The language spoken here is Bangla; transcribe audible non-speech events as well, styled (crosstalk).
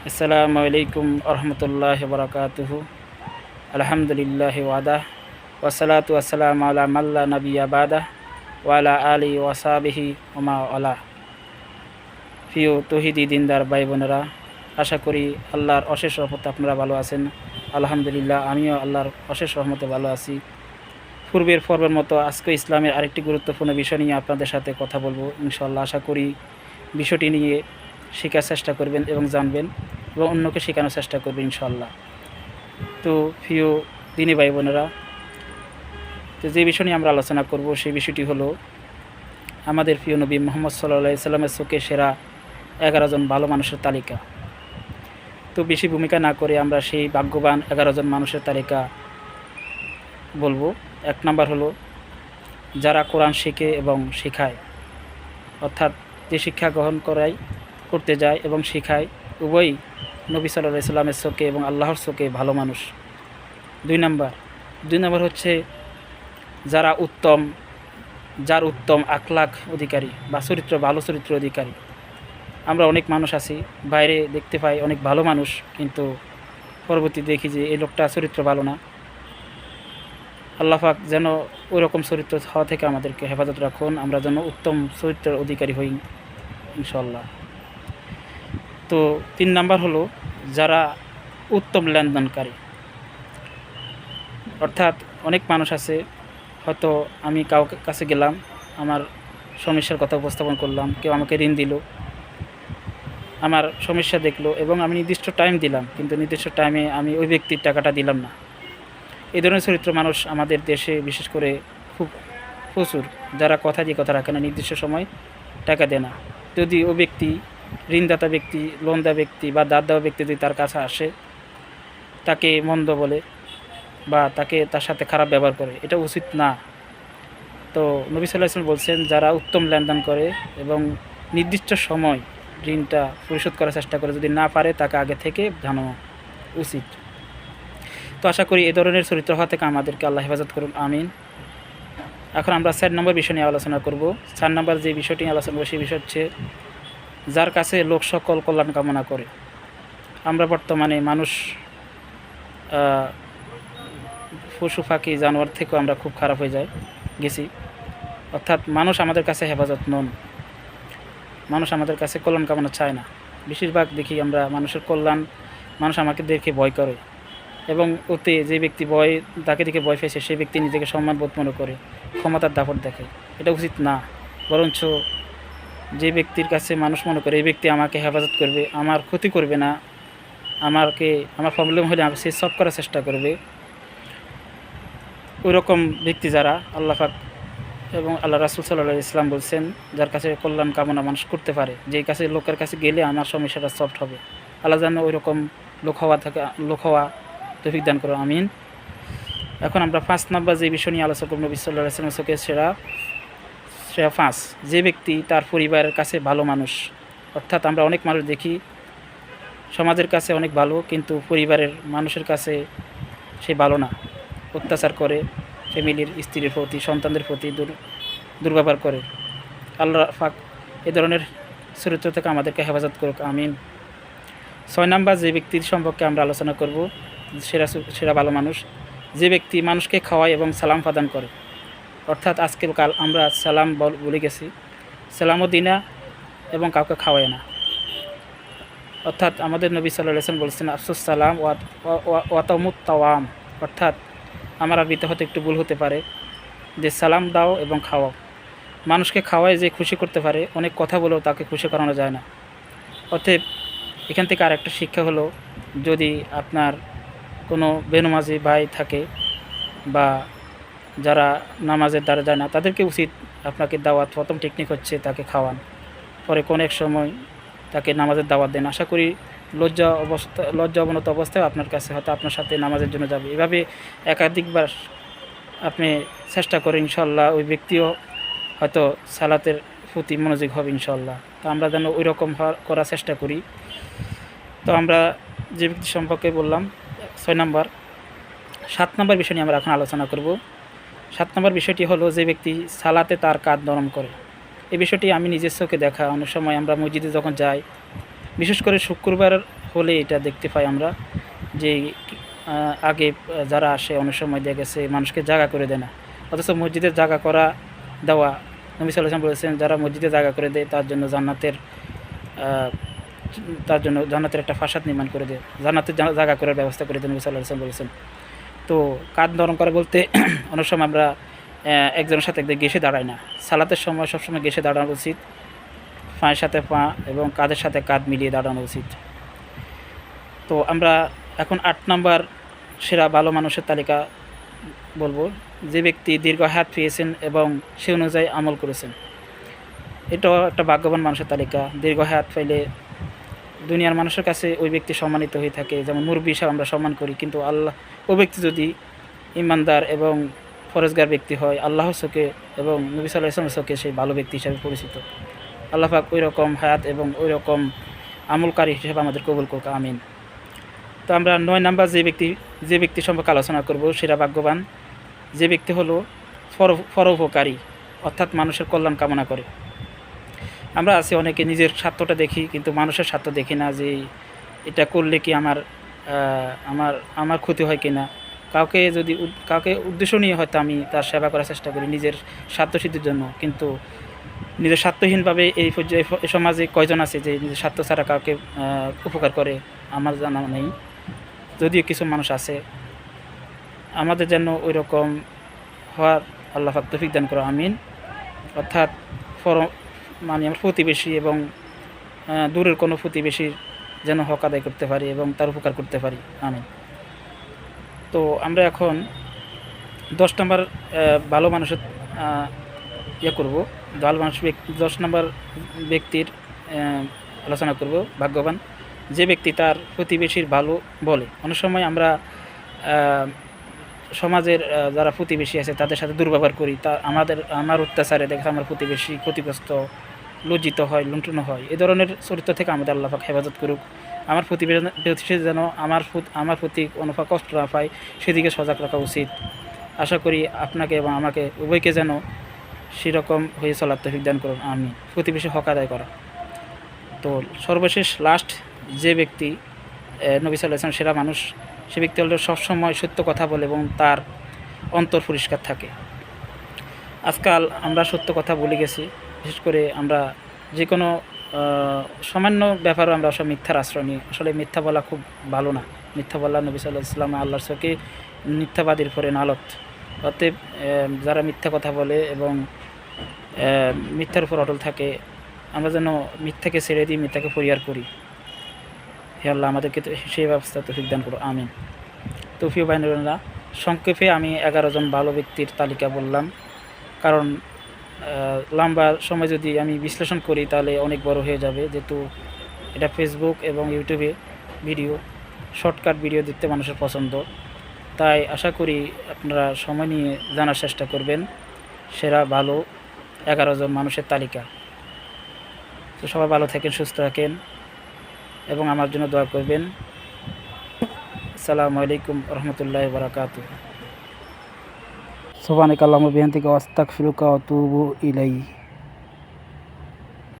আসসালামু আলাইকুম আরহামতুল্লাহ বরকাতুহু আলহামদুলিল্লাহ ওয়াদা ওয়াসালাতু আসসালাম আলা মাল্লা নবী আবাদা ওয়ালা আলী ওয়াসাবিহি ওমা আলা প্রিয় তহিদি দিনদার ভাই বোনেরা আশা করি আল্লাহর অশেষ রহমতে আপনারা ভালো আছেন। আলহামদুলিল্লাহ, আমিও আল্লাহর অশেষ রহমতে ভালো আছি। পূর্বের পর্বের মতো আজকে ইসলামের আরেকটি গুরুত্বপূর্ণ বিষয় নিয়ে আপনাদের সাথে কথা বলব ইনশাল্লাহ আশা করি বিষয়টি নিয়ে শেখার চেষ্টা করবেন এবং জানবেন এবং অন্যকে শেখানোর চেষ্টা করবেন ইনশাল্লাহ তো প্রিয় দিনী ভাই বোনেরা, তো যে বিষয় নিয়ে আমরা আলোচনা করব সেই বিষয়টি হলো, আমাদের প্রিয় নবী মোহাম্মদ সাল্লাহ সাল্লামের চোখে সেরা এগারো জন ভালো মানুষের তালিকা। তো বেশি ভূমিকা না করে আমরা সেই ভাগ্যবান এগারো জন মানুষের তালিকা বলব। এক নাম্বার হলো, যারা কোরআন শেখে এবং শেখায়, অর্থাৎ যে শিক্ষা গ্রহণ করাই করতে যায় এবং শেখায়। উভয়ই নবী সাল্লাহ ইসলামের চোখে এবং আল্লাহর চোখে ভালো মানুষ। দুই নাম্বার দুই নাম্বার হচ্ছে যারা উত্তম, যার উত্তম আখলাখ অধিকারী বা চরিত্র, ভালো চরিত্র অধিকারী। আমরা অনেক মানুষ আছি, বাইরে দেখতে পাই অনেক ভালো মানুষ, কিন্তু পরবর্তী দেখি যে এই লোকটা চরিত্র ভালো না। আল্লাহাক যেন ওই রকম চরিত্র হওয়া থেকে আমাদেরকে হেফাজত রাখুন, আমরা যেন উত্তম চরিত্রের অধিকারী হই ইনশাল্লাহ তো তিন নাম্বার হলো যারা উত্তম লেনদেনকারী। অর্থাৎ অনেক মানুষ আছে, হয়তো আমি কাউকে কাছে গেলাম, আমার সমস্যার কথা উপস্থাপন করলাম, কেউ আমাকে ঋণ দিল, আমার সমস্যা দেখল এবং আমি নির্দিষ্ট টাইম দিলাম, কিন্তু নির্দিষ্ট টাইমে আমি ওই ব্যক্তির টাকাটা দিলাম না। এই ধরনের চরিত্র মানুষ আমাদের দেশে বিশেষ করে খুব প্রচুর, যারা কথা দিয়ে কথা রাখে না, নির্দিষ্ট সময় টাকা দেয় না। যদি ও ব্যক্তি ঋণদাতা ব্যক্তি লোন দেওয়া ব্যক্তি বা দাঁত দেওয়া ব্যক্তি যদি তার কাছে আসে, তাকে মন্দ বলে বা তাকে তার সাথে খারাপ ব্যবহার করে, এটা উচিত না। তো নবী সাল্লাহ ইসলাম বলছেন, যারা উত্তম লেনদেন করে এবং নির্দিষ্ট সময় ঋণটা পরিশোধ করার চেষ্টা করে, যদি না পারে তাকে আগে থেকে জানানো উচিত। তো আশা করি এ ধরনের চরিত্র হওয়া থেকে আমাদেরকে আল্লাহ হেফাজত করুন, আমিন। এখন আমরা চার নম্বর বিষয় নিয়ে আলোচনা করব। চার নম্বর যে বিষয়টি আলোচনা করব, সেই বিষয় হচ্ছে যার কাছে লোক সকল কল্যাণ কামনা করে। আমরা বর্তমানে মানুষ পশু, পাখি, জানোয়ার থেকেও আমরা খুব খারাপ হয়ে যাই, গেছি। অর্থাৎ মানুষ আমাদের কাছে হেফাজত নন। মানুষ আমাদের কাছে কল্যাণ কামনা চায় না। বেশিরভাগ দেখি আমরা মানুষের কল্যাণ, মানুষ আমাকে দেখে ভয় করে। এবং ওতে যে ব্যক্তি ভয়, তাকে দেখে ভয় পেয়েছে সেই ব্যক্তি নিজেকে সম্মান বোধ মনে করে, ক্ষমতার দাপট দেখে। এটা উচিত না। বরঞ্চ যে ব্যক্তির কাছে মানুষ মনে করে, এই ব্যক্তি আমাকে হেফাজত করবে, আমার ক্ষতি করবে না, আমাকে, আমার প্রবলেম হলে সে সলভ করার চেষ্টা করবে। ওই রকম ব্যক্তি যারা আল্লাহ এবং আল্লাহ রাসুল সাল্লাহ ইসলাম বলছেন, যার কাছে কল্যাণ কামনা মানুষ করতে পারে যেই কাছে, লোকের কাছে গেলে আমার সমস্যাটা সফট হবে। আল্লাহ যেন ওই রকম লোক হওয়া থাকে, লোক হওয়া তফিক দান করো আমিন। এখন আমরা পাঁচ নাম্বার যে বিষয় নিয়ে আলোচনা করব, নবী সাল্লাহ ইসলামের চোখে সেরা সেরা পাঁচ যে ব্যক্তি তার পরিবারের কাছে ভালো মানুষ। অর্থাৎ আমরা অনেক মানুষ দেখি, সমাজের কাছে অনেক ভালো, কিন্তু পরিবারের মানুষের কাছে সে ভালো না। অত্যাচার করে, ফ্যামিলির স্ত্রীর প্রতি, সন্তানদের প্রতি দুর্ব্যবহার করে। আল্লাহ ফাক এ ধরনের চরিত্র থেকে আমাদেরকে হেফাজত করুক, আমিন। ছয় নাম্বার, যে ব্যক্তির সম্পর্কে আমরা আলোচনা করব, সেরা সেরা ভালো মানুষ। যে ব্যক্তি মানুষকে খাওয়ায় এবং সালাম প্রদান করে। অর্থাৎ আজকের কাল আমরা সালাম বল- গেছি। সালামও দিই না এবং কাউকে খাওয়ায় না। অর্থাৎ আমাদের নবী সাল্লাহ ইসলাম বলছেন, আফসুস সালাম ওয়াতামুত তাওয়াম। অর্থাৎ আমার আরবিতে হয়তো একটু ভুল হতে পারে। যে সালাম দাও এবং খাওয়াও। মানুষকে খাওয়ায় যে খুশি করতে পারে, অনেক কথা বলেও তাকে খুশি করানো যায় না। অতএব এখান থেকে আর একটা শিক্ষা হলো, যদি আপনার কোনো বেনমাজি ভাই থাকে বা যারা নামাজের দ্বারা যায় না, তাদেরকে উচিত আপনাকে দাওয়াত, প্রথম টেকনিক হচ্ছে তাকে খাওয়ান। পরে কোনো এক সময় তাকে নামাজের দাওয়াত দেন। আশা করি লজ্জা অবস্থা, লজ্জা অবনত অবস্থায় আপনার কাছে হয়তো আপনার সাথে নামাজের জন্য যাবে। এভাবে একাধিকবার আপনি চেষ্টা করেন ইনশাল্লাহ ওই ব্যক্তিও হয়তো সালাতের প্রতি মনোযোগ হবে ইনশাল্লাহ তো আমরা যেন ওই রকম করার চেষ্টা করি। তো আমরা যে ব্যক্তি সম্পর্কে বললাম, ছয় নম্বর। সাত নম্বর বিষয় নিয়ে আমরা এখন আলোচনা করব। সাত নম্বর বিষয়টি হলো যে ব্যক্তি সালাতে তার কাঁধ নরম করে। এই বিষয়টি আমি নিজের চোখে দেখা, অনেক সময় আমরা মসজিদে যখন যাই, বিশেষ করে শুক্রবার হলে এটা দেখতে পাই আমরা যে আগে যারা আসে অনেক সময় দেখা গেছে মানুষকে জায়গা করে দেয় না। অথচ মসজিদে জায়গা করা দেওয়া, নবী সাল্লাম বলেছেন, যারা মসজিদে জায়গা করে দেয়, তার জন্য জান্নাতের তার জন্য জান্নাতের একটা ফাসাদ নির্মাণ করে দেয়। জান্নাতের জা- জায়গা করার ব্যবস্থা করে দেয় নবী সাল্লাহ বলেছেন। তো কাঁধ নরম করা বলতে (clears throat) অনেক সময় আমরা একজনের সাথে একদিকে গেসে দাঁড়াই না। সালাতের সময় সবসময় গেসে দাঁড়ানো উচিত। পায়ের সাথে পা এবং কাঁধের সাথে কাঁধ মিলিয়ে দাঁড়ানো উচিত। তো আমরা এখন আট নাম্বার সেরা ভালো মানুষের তালিকা বলব। যে ব্যক্তি দীর্ঘ হাত পেয়েছেন এবং সে অনুযায়ী আমল করেছেন। এটাও একটা ভাগ্যবান মানুষের তালিকা। দীর্ঘ হাত পাইলে দুনিয়ার মানুষের কাছে ওই ব্যক্তি সম্মানিত হয়ে থাকে। যেমন মুরব্বী হিসাবে আমরা সম্মান করি, কিন্তু আল্লাহ ওই ব্যক্তি যদি ইমানদার এবং ফরজগার ব্যক্তি হয় আল্লাহ চোখে এবং নবী সাল্লাহ ইসলামের চোখে সেই ভালো ব্যক্তি হিসাবে পরিচিত। আল্লাহ পাক ওই রকম হায়াত এবং ওই রকম আমলকারী হিসেবে আমাদের কবুল করুক, আমিন। তো আমরা নয় নাম্বার যে ব্যক্তি যে ব্যক্তি সম্পর্কে আলোচনা করব, সেটা ভাগ্যবান। যে ব্যক্তি হলো ফর ফরোপকারী অর্থাৎ মানুষের কল্যাণ কামনা করে। আমরা আছি অনেকে নিজের স্বার্থটা দেখি, কিন্তু মানুষের স্বার্থ দেখি না যে এটা করলে কি আমার আমার আমার ক্ষতি হয় কিনা। কাউকে যদি কাউকে উদ্দেশ্য নিয়ে হয়তো আমি তার সেবা করার চেষ্টা করি নিজের স্বার্থসিদ্ধির জন্য, কিন্তু নিজের স্বার্থহীনভাবে এই পর্যায়ে সমাজে কয়জন আছে যে নিজের স্বার্থ ছাড়া কাউকে উপকার করে? আমার জানা নেই। যদিও কিছু মানুষ আছে। আমাদের যেন ওই রকম হওয়ার আল্লাহ পাক তৌফিক দান করো, আমিন। অর্থাৎ ফর মানে আমার প্রতিবেশী এবং দূরের কোনো প্রতিবেশীর যেন হক আদায় করতে পারি এবং তার উপকার করতে পারি। আমি তো আমরা এখন দশ নম্বর ভালো মানুষের ইয়ে করব। ভালো মানুষ ব্যক্তি দশ নম্বর ব্যক্তির আলোচনা করব, ভাগ্যবান। যে ব্যক্তি তার প্রতিবেশীর ভালো বলে। অনেক সময় আমরা সমাজের যারা প্রতিবেশী আছে তাদের সাথে দুর্ব্যবহার করি। তা আমাদের, আমার অত্যাচারে দেখা আমার প্রতিবেশী ক্ষতিগ্রস্ত লজ্জিত হয়, লুণ্ঠন হয়। এ ধরনের চরিত্র থেকে আমাদের আল্লাহ পাক হেফাজত করুক। আমার প্রতিবেদন যেন আমার আমার প্রতি অনুফা কষ্ট না পায়, সেদিকে সজাগ রাখা উচিত। আশা করি আপনাকে এবং আমাকে, উভয়কে যেন সেরকম হয়ে চলার তৌফিক দান করুন। আমি প্রতিবেশী হক আদায় করা। তো সর্বশেষ লাস্ট যে ব্যক্তি নবী সাল্লাহ সেরা মানুষ, সে ব্যক্তি হলো সবসময় সত্য কথা বলে এবং তার অন্তর পরিষ্কার থাকে। আজকাল আমরা সত্য কথা বলে গেছি। বিশেষ করে আমরা যে কোনো সামান্য ব্যাপারও আমরা সব মিথ্যার আশ্রয় নিই। আসলে মিথ্যা বলা খুব ভালো না। মিথ্যা বলা নবী সাল্লাহ ইসলাম আল্লাহর চোখে মিথ্যাবাদীর পরে নালত। অতএব যারা মিথ্যা কথা বলে এবং মিথ্যার উপর অটল থাকে, আমরা যেন মিথ্যাকে ছেড়ে দিই, মিথ্যাকে পরিহার করি। হে আল্লাহ, আমাদেরকে সেই ব্যবস্থা তো দান করো। আমিন। তৌফিক বাইনুল্লাহ সংক্ষেপে আমি এগারো জন ভালো ব্যক্তির তালিকা বললাম। কারণ লম্বা সময় যদি আমি বিশ্লেষণ করি, তাহলে অনেক বড় হয়ে যাবে। যেহেতু এটা ফেসবুক এবং ইউটিউবে ভিডিও শর্টকাট ভিডিও দেখতে মানুষের পছন্দ। তাই আশা করি আপনারা সময় নিয়ে জানার চেষ্টা করবেন। সেরা, ভালো, এগারো জন মানুষের তালিকা। তো সবাই ভালো থাকেন, সুস্থ থাকেন এবং আমার জন্য দোয়া করবেন। আসসালামু আলাইকুম রহমতুল্লাহ বারাকাত সোবানিক আল্লাহ বিহান থেকে অস্তাক ফিরুকা অতুবু ইলাই